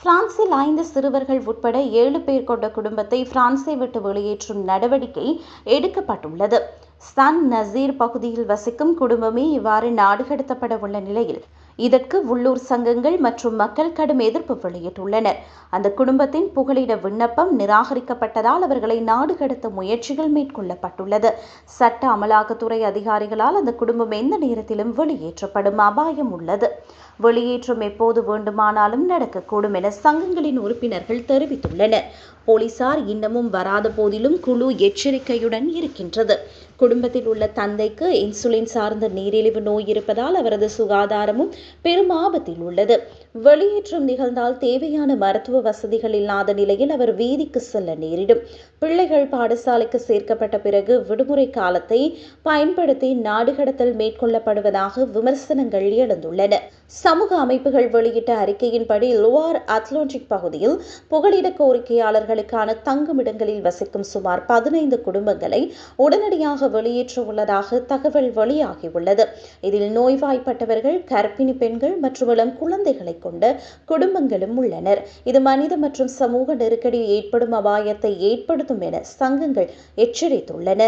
பிரான்சில் ஐந்து சிறுவர்கள் உட்பட ஏழு பேர் கொண்ட குடும்பத்தை பிரான்சை விட்டு வெளியேற்றும் நடவடிக்கை எடுக்கப்பட்டுள்ளது. சன் நசீர் பகுதியில் வசிக்கும் குடும்பமே இவ்வாறு நாடு கடத்தப்பட உள்ள நிலையில் இதற்கு உள்ளூர் சங்கங்கள் மற்றும் மக்கள் கடும் எதிர்ப்பு வெளியிட்டுள்ளனர். அந்த குடும்பத்தின் புகலிட விண்ணப்பம் நிராகரிக்கப்பட்டதால் அவர்களை நாடு கடத்த முயற்சிகள் மேற்கொள்ளப்பட்டுள்ளது. சட்ட அமலாக்கத்துறை அதிகாரிகளால் அந்த குடும்பம் எந்த நேரத்திலும் வெளியேற்றப்படும் அபாயம் உள்ளது. வெளியேற்றம் எப்போது வேண்டுமானாலும் நடக்கக்கூடும் என சங்கங்களின் உறுப்பினர்கள் தெரிவித்துள்ளனர். போலீசார் இன்னமும் வராத போதிலும் குழு எச்சரிக்கையுடன் இருக்கின்றது. குடும்பத்தில் உள்ள தந்தைக்கு இன்சுலின் சார்ந்த நீரிழிவு நோய் இருப்பதால் அவரது சுகாதாரமும் பெரும் ஆபத்தில் உள்ளது. வெளியேற்றம் நிகழ்ந்தால் தேவையான மருத்துவ வசதிகள் இல்லாத நிலையில் அவர் வீதிக்கு செல்ல நேரிடும். பிள்ளைகள் பாடசாலைக்கு சேர்க்கப்பட்ட பிறகு விடுமுறை காலத்தை பயன்படுத்தி நாடு கடத்தல் மேற்கொள்ளப்படுவதாக விமர்சனங்கள் எழுந்துள்ளன. சமூக அமைப்புகள் வெளியிட்ட அறிக்கையின்படி லோவார் அத்லாண்டிக் பகுதியில் புகலிட கோரிக்கையாளர்களுக்கான தங்குமிடங்களில் வசிக்கும் சுமார் பதினைந்து குடும்பங்களை உடனடியாக வெளியேற்ற உள்ளதாக தகவல் வெளியாகியுள்ளது. இதில் நோய்வாய்ப்பட்டவர்கள் கர்ப்பிணி பெண்கள் மற்றும் இளம் குழந்தைகளை கொண்ட குடும்பங்களும் உள்ளனர். இது மனித மற்றும் சமூக நெருக்கடி ஏற்படும் அபாயத்தை ஏற்படுத்தும் என சங்கங்கள் எச்சரித்துள்ளன.